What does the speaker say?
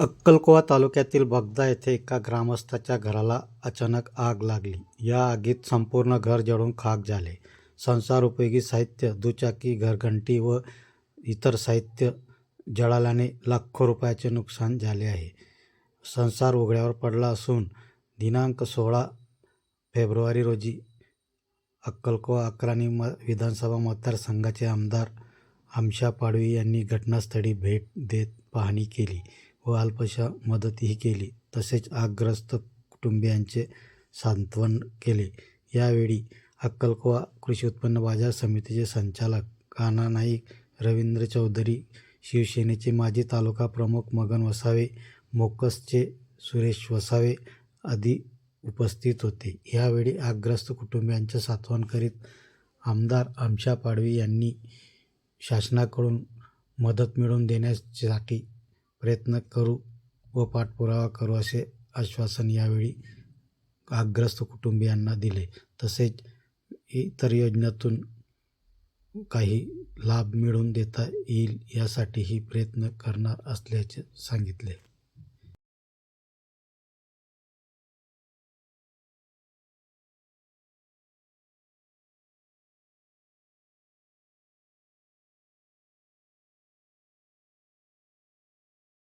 अक्कलकोवा तालुक्यातील बगदा येथे एका ग्रामस्थाच्या घराला अचानक आग लागली. या आगीत संपूर्ण घर जळून खाक झाले. संसार उपयोगी साहित्य, दुचाकी, घरघंटी व इतर साहित्य जळाल्याने लाखो रुपयाचे नुकसान झाले आहे. संसार उघड्यावर पडला असून दिनांक सोळा फेब्रुवारी रोजी अक्कलकोवा अक्राणी विधानसभा मतदारसंघाचे आमदार आमशा पाडवी यांनी घटनास्थळी भेट देत पाहणी केली व अल्पशा मदतही केली तसेच आगग्रस्त कुटुंबियांचे सांत्वन केले. यावेळी अक्कलकोवा कृषी उत्पन्न बाजार समितीचे संचालक कान्हा नाईक, रवींद्र चौधरी, शिवसेनेचे माजी तालुका प्रमुख मगन वसावे, मोकसचे सुरेश वसावे आदी उपस्थित होते. यावेळी आगग्रस्त कुटुंबियांचे सांत्वन करीत आमदार आमशा पाडवी यांनी शासनाकडून मदत मिळवून देण्यासाठी प्रयत्न करू व पाठपुरावा करू असे आश्वासन यावेळी आग्रस्त कुटुंबियांना दिले. तसेच इतर योजनेतून काही लाभ मिळवून देता येईल यासाठीही प्रयत्न करणार असल्याचे सांगितले.